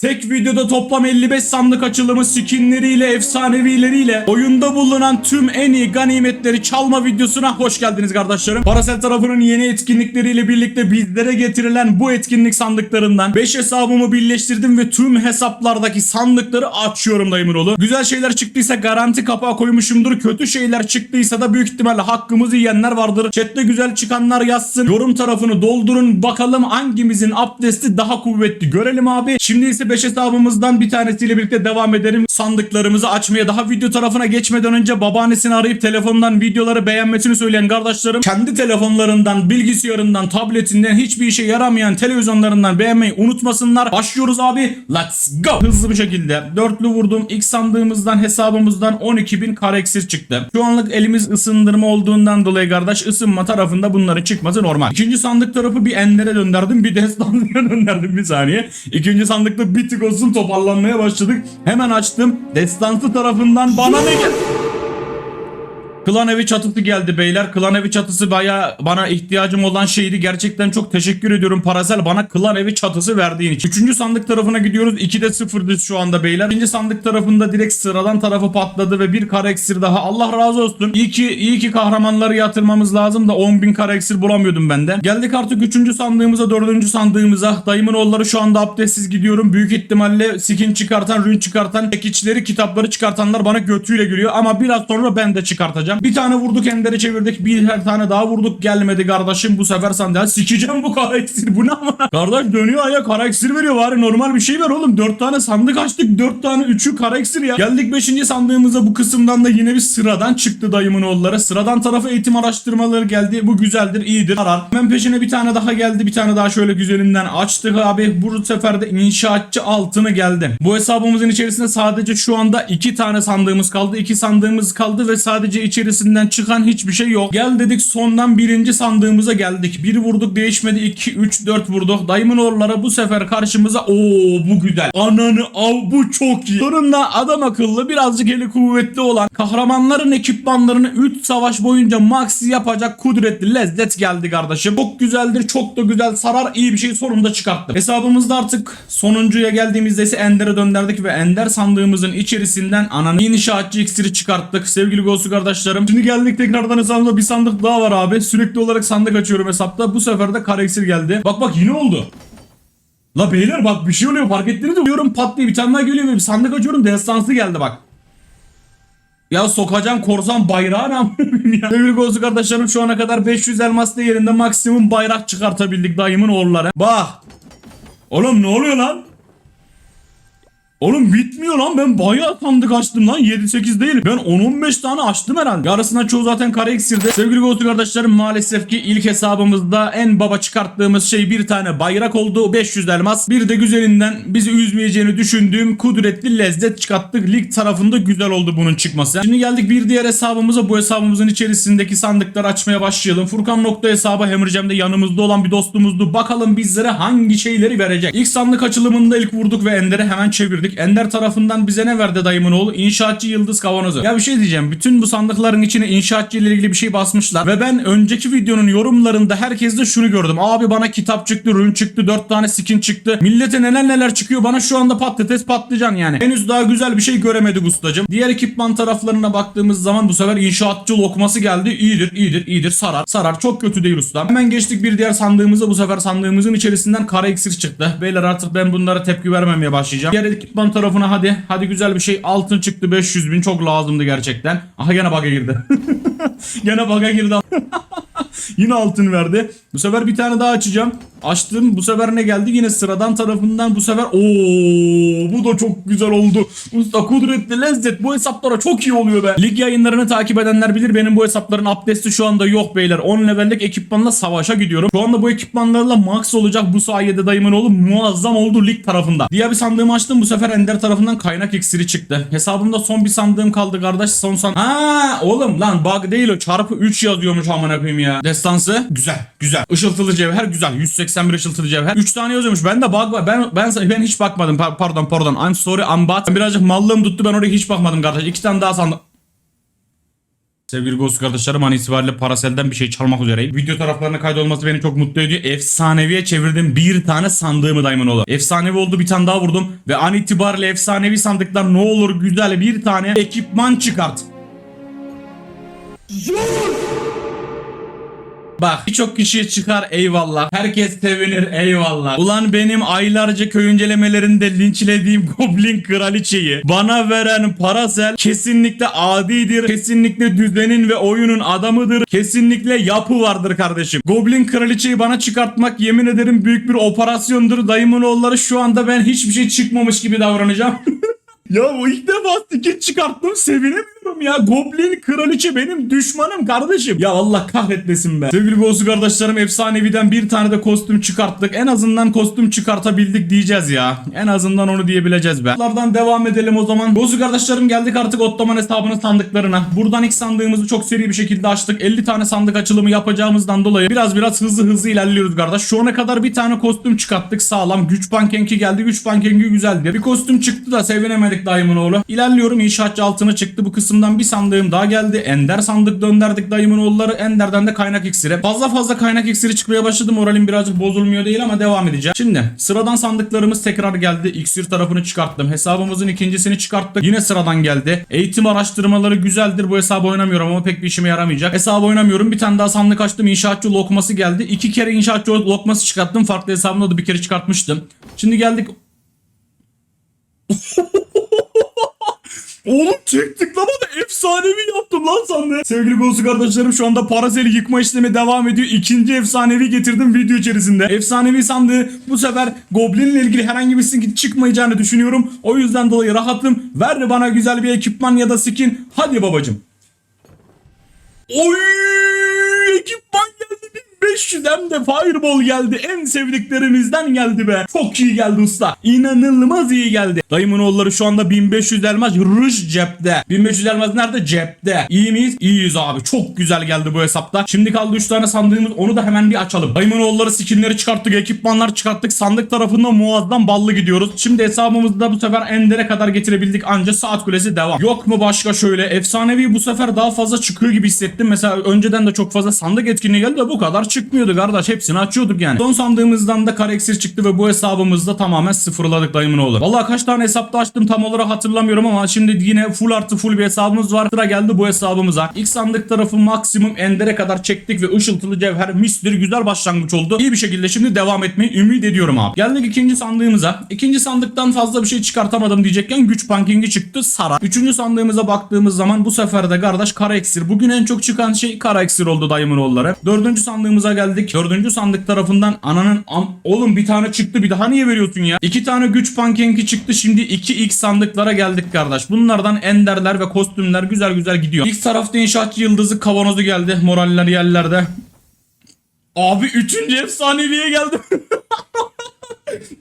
Tek videoda toplam 55 sandık açılımı skinleriyle, efsanevileriyle oyunda bulunan tüm en iyi ganimetleri çalma videosuna hoş geldiniz kardeşlerim. Parasel tarafının yeni etkinlikleriyle birlikte bizlere getirilen bu etkinlik sandıklarından 5 hesabımı birleştirdim ve tüm hesaplardaki sandıkları açıyorum dayımın oğlu. Güzel şeyler çıktıysa garanti kapağı koymuşumdur. Kötü şeyler çıktıysa da büyük ihtimalle hakkımızı yiyenler vardır. Chatte güzel çıkanlar yazsın. Yorum tarafını doldurun. Bakalım hangimizin abdesti daha kuvvetli görelim abi. Şimdi ise 5 hesabımızdan bir tanesiyle birlikte devam edelim. Sandıklarımızı açmaya daha video tarafına geçmeden önce babaannesini arayıp telefondan videoları beğenmesini söyleyen kardeşlerim kendi telefonlarından, bilgisayarından, tabletinden hiçbir işe yaramayan televizyonlarından beğenmeyi unutmasınlar. Başlıyoruz abi. Let's go. Hızlı bir şekilde dörtlü vurdum. İlk sandığımızdan hesabımızdan 12.000 kare iksir çıktı. Şu anlık elimiz ısındırma olduğundan dolayı kardeş ısınma tarafında bunların çıkması normal. İkinci sandık tarafı bir enlere döndürdüm. Bir destansiye döndürdüm bir saniye. İkinci sandıkta bir tık olsun toparlanmaya başladık. Hemen açtım. Destansı tarafından bana ne geldi? Klan evi çatısı geldi beyler. Klan evi çatısı baya bana ihtiyacım olan şeydi. Gerçekten çok teşekkür ediyorum Parasel bana klan evi çatısı verdiğin için. Üçüncü sandık tarafına gidiyoruz. 2'de 0 düz şu anda beyler. İkinci sandık tarafında direkt sıradan tarafı patladı ve bir kare iksir daha. Allah razı olsun. İyi ki, iyi ki kahramanları yatırmamız lazım da 10.000 kare iksir bulamıyordum ben de. Geldik artık üçüncü sandığımıza, dördüncü sandığımıza. Dayımın oğulları şu anda abdestsiz gidiyorum. Büyük ihtimalle skin çıkartan, rün çıkartan, ekiçleri, kitapları çıkartanlar bana götüyle gülüyor. Ama biraz sonra ben de çıkartacağım. Bir tane vurduk enderi çevirdik. Bir tane daha vurduk gelmedi kardeşim. Bu sefer sandalye sikeceğim bu kara iksir. Bu ne ama? Kardeş dönüyor aya kara veriyor bari normal bir şey ver oğlum. Dört tane sandık açtık. Dört tane üçü kara iksir ya. Geldik beşinci sandığımıza bu kısımdan da yine bir sıradan çıktı dayımın oğulları. Sıradan tarafı eğitim araştırmaları geldi. Bu güzeldir iyidir. Arar. Hemen peşine bir tane daha geldi. Bir tane daha şöyle güzelinden açtık abi. Bu sefer de inşaatçı altını geldi. Bu hesabımızın içerisinde sadece şu anda iki tane sandığımız kaldı. iki sandığımız kaldı ve sadece içerisinden çıkan hiçbir şey yok. Gel dedik sondan birinci sandığımıza geldik. Bir vurduk değişmedi. 2, 3, 4 vurduk. Dayımın oğulları bu sefer karşımıza ooo bu güzel. Ananı av bu çok iyi. Sonunda adam akıllı birazcık eli kuvvetli olan kahramanların ekipmanlarını 3 savaş boyunca max yapacak kudretli lezzet geldi kardeşim. Çok güzeldir çok da güzel sarar iyi bir şey sonunda çıkarttım. Hesabımızda artık sonuncuya geldiğimizde ise Ender'e döndürdük ve Ender sandığımızın içerisinden ananı inşaatçı iksiri çıkarttık. Sevgili Gosu kardeşlerim. Şimdi geldik tekrardan hesabımda bir sandık daha var abi. Sürekli olarak sandık açıyorum hesapta. Bu sefer de kare iksir geldi. Bak bak yine oldu. La beyler bak bir şey oluyor fark ettiniz mi? Diyorum pat diye bir tane daha geliyor bir sandık açıyorum destansı geldi bak. Ya sokacağım korsan bayrağı ne ya. Sevgili Gozu kardeşlerim şu ana kadar 500 elmas değerinde maksimum bayrak çıkartabildik dayımın oğulları. Bak. Oğlum ne oluyor lan? Oğlum bitmiyor lan. Ben bayağı sandık açtım lan. 7-8 değil. Ben 10-15 tane açtım herhalde. Yarısından çoğu zaten kare iksirde Sevgili Gold kardeşlerim maalesef ki ilk hesabımızda en baba çıkarttığımız şey bir tane bayrak oldu. 500 elmas. Bir de güzelinden bizi üzmeyeceğini düşündüğüm kudretli lezzet çıkarttık. Lig tarafında güzel oldu bunun çıkması. Şimdi geldik bir diğer hesabımıza. Bu hesabımızın içerisindeki sandıkları açmaya başlayalım. Furkan nokta hesabı Hemircem'de yanımızda olan bir dostumuzdu. Bakalım bizlere hangi şeyleri verecek? İlk sandık açılımında ilk vurduk ve Ender'i hemen çevirdik Ender tarafından bize ne verdi dayımın oğlu? İnşaatçı Yıldız Kavanozu. Ya bir şey diyeceğim. Bütün bu sandıkların içine inşaatçı ile ilgili bir şey basmışlar. Ve ben önceki videonun yorumlarında herkeste şunu gördüm. Abi bana kitap çıktı, rün çıktı, 4 tane skin çıktı. Millete neler neler çıkıyor. Bana şu anda patates patlıcan yani. Henüz daha güzel bir şey göremedik ustacım. Diğer ekipman taraflarına baktığımız zaman bu sefer inşaatçı lokması geldi. İyidir, iyidir, iyidir. Sarar. Sarar. Çok kötü değil ustam. Hemen geçtik bir diğer sandığımıza. Bu sefer sandığımızın içerisinden kara iksir çıktı. Beyler artık ben bunlara tepki vermemeye başlayacağım. Diğer ekipman tarafına hadi. Hadi güzel bir şey. Altın çıktı 500 bin. Çok lazımdı gerçekten. Aha gene bug'a girdi. gene bug'a girdi. Yine altın verdi. Bu sefer bir tane daha açacağım. Açtım. Bu sefer ne geldi? Yine sıradan tarafından bu sefer ooo bu da çok güzel oldu. Usta kudretli lezzet bu hesaplara çok iyi oluyor be. Lig yayınlarını takip edenler bilir benim bu hesapların abdesti şu anda yok beyler. 10 levellik ekipmanla savaşa gidiyorum. Şu anda bu ekipmanlarla max olacak bu sayede dayımın oğlu muazzam oldu lig tarafında. Diğer bir sandığımı açtım bu sefer Ender tarafından kaynak iksiri çıktı. Hesabımda son bir sandığım kaldı kardeş. Son san. Ha oğlum lan bug değil o çarpı 3 yazıyormuş amına koyayım ya. Destansı güzel güzel. Işıltılı cevher güzel. 181 ışıltılı cevher. 3 tane yazıyormuş. Ben de bug var. Ben ben ben hiç bakmadım. Pa- pardon pardon. I'm sorry I'm bad. Birazcık mallığım tuttu. Ben oraya hiç bakmadım kardeş. İki tane daha sandım. Sevgili Ghost kardeşlerim an itibariyle Paracel'den bir şey çalmak üzereyim. Video taraflarına kaydolması beni çok mutlu ediyor. Efsaneviye çevirdim bir tane sandığımı Diamond oldu. Efsanevi oldu bir tane daha vurdum. Ve an itibariyle efsanevi sandıklar ne olur güzel bir tane ekipman çıkart. Bak birçok kişiye çıkar eyvallah. Herkes sevinir eyvallah. Ulan benim aylarca köy incelemelerinde linçlediğim Goblin Kraliçeyi bana veren Parasel kesinlikle adidir. Kesinlikle düzenin ve oyunun adamıdır. Kesinlikle yapı vardır kardeşim. Goblin Kraliçeyi bana çıkartmak yemin ederim büyük bir operasyondur. Dayımın oğulları şu anda ben hiçbir şey çıkmamış gibi davranacağım. Ya bu ilk defa skin çıkarttım sevinemiyorum ya. Goblin kraliçe benim düşmanım kardeşim. Ya Allah kahretmesin be. Sevgili Bozu kardeşlerim efsaneviden bir tane de kostüm çıkarttık. En azından kostüm çıkartabildik diyeceğiz ya. En azından onu diyebileceğiz be. Bunlardan devam edelim o zaman. Bozu kardeşlerim geldik artık Ottoman hesabının sandıklarına. Buradan ilk sandığımızı çok seri bir şekilde açtık. 50 tane sandık açılımı yapacağımızdan dolayı biraz biraz hızlı hızlı ilerliyoruz kardeş. Şu ana kadar bir tane kostüm çıkarttık sağlam. Güç pankenki geldi. Güç pankenki güzeldi. Bir kostüm çıktı da sevinemedik dayımın oğlu. İlerliyorum inşaatçı altına çıktı. Bu kısımdan bir sandığım daha geldi. Ender sandık dönderdik dayımın oğulları. Ender'den de kaynak iksiri. Fazla fazla kaynak iksiri çıkmaya başladı. Moralim birazcık bozulmuyor değil ama devam edeceğim. Şimdi sıradan sandıklarımız tekrar geldi. İksir tarafını çıkarttım. Hesabımızın ikincisini çıkarttık. Yine sıradan geldi. Eğitim araştırmaları güzeldir. Bu hesabı oynamıyorum ama pek bir işime yaramayacak. Hesabı oynamıyorum. Bir tane daha sandık açtım. İnşaatçı lokması geldi. İki kere inşaatçı lokması çıkarttım. Farklı hesabımda da bir kere çıkartmıştım. Şimdi geldik Oğlum tek tıklamada efsanevi yaptım lan sandığı. Sevgili Golsu kardeşlerim şu anda Paracel'i yıkma işlemi devam ediyor. İkinci efsanevi getirdim video içerisinde. Efsanevi sandığı bu sefer Goblin ile ilgili herhangi bir sıkıntı çıkmayacağını düşünüyorum. O yüzden dolayı rahatım. Ver bana güzel bir ekipman ya da skin. Hadi babacım. Oy! Ekipman geldi 1500 hem de Fireball geldi. En sevdiklerimizden geldi be. Çok iyi geldi usta. İnanılmaz iyi geldi. Dayımın oğulları şu anda 1500 elmas ruj cepte. 1500 elmas nerede? Cepte. İyi miyiz? İyiyiz abi. Çok güzel geldi bu hesapta. Şimdi kaldı 3 tane sandığımız. Onu da hemen bir açalım. Dayımın oğulları skinleri çıkarttık. Ekipmanlar çıkarttık. Sandık tarafında muazzam ballı gidiyoruz. Şimdi hesabımızı da bu sefer Ender'e kadar getirebildik. Anca saat kulesi devam. Yok mu başka şöyle? Efsanevi bu sefer daha fazla çıkıyor gibi hissettim. Mesela önceden de çok fazla sandık etkinliği geldi de bu kadar çıkmıyordu kardeş. Hepsini açıyorduk yani. Son sandığımızdan da kareksir çıktı ve bu hesabımızda tamamen sıfırladık dayımın oğlu. Vallahi kaç tane hesapta açtım tam olarak hatırlamıyorum ama şimdi yine full artı full bir hesabımız var. Sıra geldi bu hesabımıza. İlk sandık tarafı maksimum endere kadar çektik ve ışıltılı cevher mistir güzel başlangıç oldu. İyi bir şekilde şimdi devam etmeyi ümit ediyorum abi. Geldik ikinci sandığımıza. İkinci sandıktan fazla bir şey çıkartamadım diyecekken güç bankingi çıktı Sara. Üçüncü sandığımıza baktığımız zaman bu sefer de kardeş kara iksir. Bugün en çok çıkan şey kara iksir oldu dayımın oğulları. Dördüncü sandığımıza geldik. Dördüncü sandık tarafından ananın am oğlum bir tane çıktı bir daha niye veriyorsun ya? İki tane güç pankenki çıktı şimdi iki ilk sandıklara geldik kardeş. Bunlardan enderler ve kostümler güzel güzel gidiyor. İlk tarafta inşaatçı yıldızı kavanozu geldi. Moraller yerlerde. Abi üçüncü efsaneviye geldim.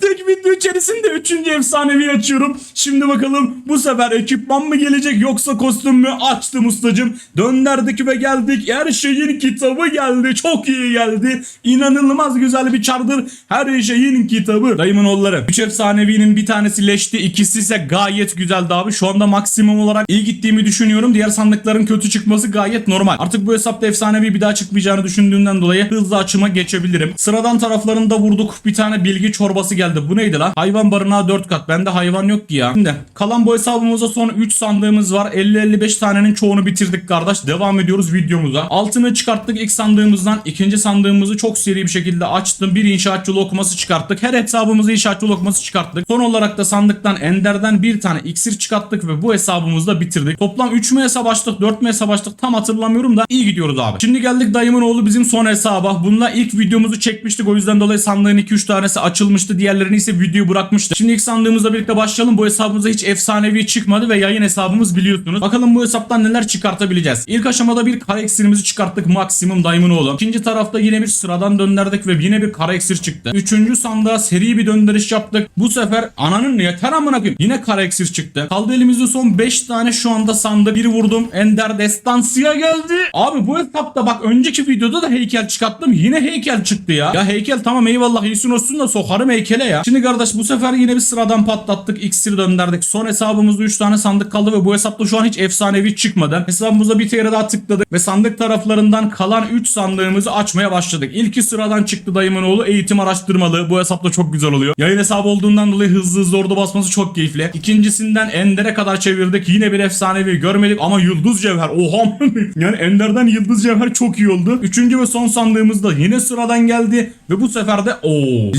Tek video içerisinde üçüncü efsanevi açıyorum. Şimdi bakalım bu sefer ekipman mı gelecek yoksa kostüm mü? Açtım ustacım. Dönderdik ve geldik. Her şeyin kitabı geldi. Çok iyi geldi. İnanılmaz güzel bir çardır. Her şeyin kitabı. Dayımın oğulları. Üç efsanevinin bir tanesi leşti. ikisi ise gayet güzeldi abi. Şu anda maksimum olarak iyi gittiğimi düşünüyorum. Diğer sandıkların kötü çıkması gayet normal. Artık bu hesapta efsanevi bir daha çıkmayacağını düşündüğümden dolayı hızlı açıma geçebilirim. Sıradan taraflarında vurduk. Bir tane bilgi çorbası geldi. Bu neydi lan? Hayvan barınağı 4 kat. Bende hayvan yok ki ya. Şimdi kalan bu hesabımızda son 3 sandığımız var. 50-55 tanenin çoğunu bitirdik kardeş. Devam ediyoruz videomuza. Altını çıkarttık ilk sandığımızdan. ikinci sandığımızı çok seri bir şekilde açtım. Bir inşaatçı lokması çıkarttık. Her hesabımızı inşaatçı lokması çıkarttık. Son olarak da sandıktan Ender'den bir tane iksir çıkarttık ve bu hesabımızı da bitirdik. Toplam 3 mü hesap açtık 4 mü hesap açtık tam hatırlamıyorum da iyi gidiyoruz abi. Şimdi geldik dayımın oğlu bizim son hesaba. Bununla ilk videomuzu çekmiştik. O yüzden dolayı sandığın 2-3 tanesi açılmıştı. Diğerlerini ise videoyu bırakmıştı. Şimdi ilk sandığımızla birlikte başlayalım. Bu hesabımıza hiç efsanevi çıkmadı ve yayın hesabımız biliyorsunuz. Bakalım bu hesaptan neler çıkartabileceğiz. İlk aşamada bir kara iksirimizi çıkarttık maksimum dayımın oğlu. İkinci tarafta yine bir sıradan döndürdük ve yine bir kara iksir çıktı. Üçüncü sandığa seri bir döndürüş yaptık. Bu sefer ananın yeter amına koyayım. Yine kara iksir çıktı. Kaldı elimizde son 5 tane şu anda sandık. Bir vurdum. Ender Destansiya geldi. Abi bu hesapta bak önceki videoda da heykel çıkarttım. Yine heykel çıktı ya. Ya heykel tamam eyvallah iyisin olsun da sokarım heykele ya. Şimdi kardeş bu sefer yine bir sıradan patlattık. İksir döndürdük. Son hesabımızda 3 tane sandık kaldı ve bu hesapta şu an hiç efsanevi çıkmadı. Hesabımıza bir kere daha tıkladık ve sandık taraflarından kalan 3 sandığımızı açmaya başladık. İlki sıradan çıktı dayımın oğlu eğitim araştırmalı. Bu hesapta çok güzel oluyor. Yayın hesabı olduğundan dolayı hızlı hızlı orada basması çok keyifli. İkincisinden Ender'e kadar çevirdik. Yine bir efsanevi görmedik ama Yıldız Cevher. Oha yani Ender'den Yıldız Cevher çok iyi oldu. Üçüncü ve son sandığımızda yine sıradan geldi ve bu sefer de o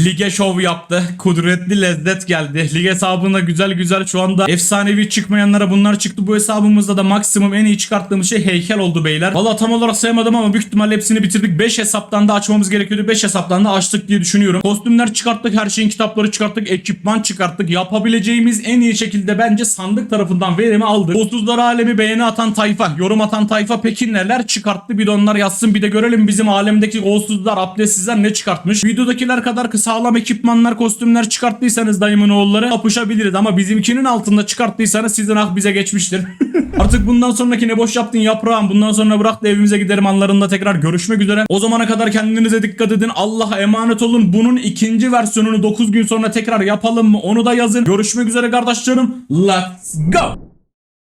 lige şov yaptı. Kudretli lezzet geldi. Lig hesabında güzel güzel şu anda efsanevi çıkmayanlara bunlar çıktı. Bu hesabımızda da maksimum en iyi çıkarttığımız şey heykel oldu beyler. Valla tam olarak sayamadım ama büyük ihtimalle hepsini bitirdik. 5 hesaptan da açmamız gerekiyordu. 5 hesaptan da açtık diye düşünüyorum. Kostümler çıkarttık. Her şeyin kitapları çıkarttık. Ekipman çıkarttık. Yapabileceğimiz en iyi şekilde bence sandık tarafından verimi aldık. 30'lar alemi beğeni atan tayfa, yorum atan tayfa peki neler çıkarttı? Bir de onlar yazsın. Bir de görelim bizim alemdeki golsuzlar, abdestsizler ne çıkartmış. Videodakiler kadar sağlam ekipmanlar, kostümler çıkarttıysanız dayımın oğulları kapışabiliriz. Ama bizimkinin altında çıkarttıysanız sizin ah bize geçmiştir. Artık bundan sonraki ne boş yaptın yaprağım. Bundan sonra bırak da evimize giderim anlarında tekrar görüşmek üzere. O zamana kadar kendinize dikkat edin. Allah'a emanet olun. Bunun ikinci versiyonunu 9 gün sonra tekrar yapalım mı? Onu da yazın. Görüşmek üzere kardeşlerim. Let's go.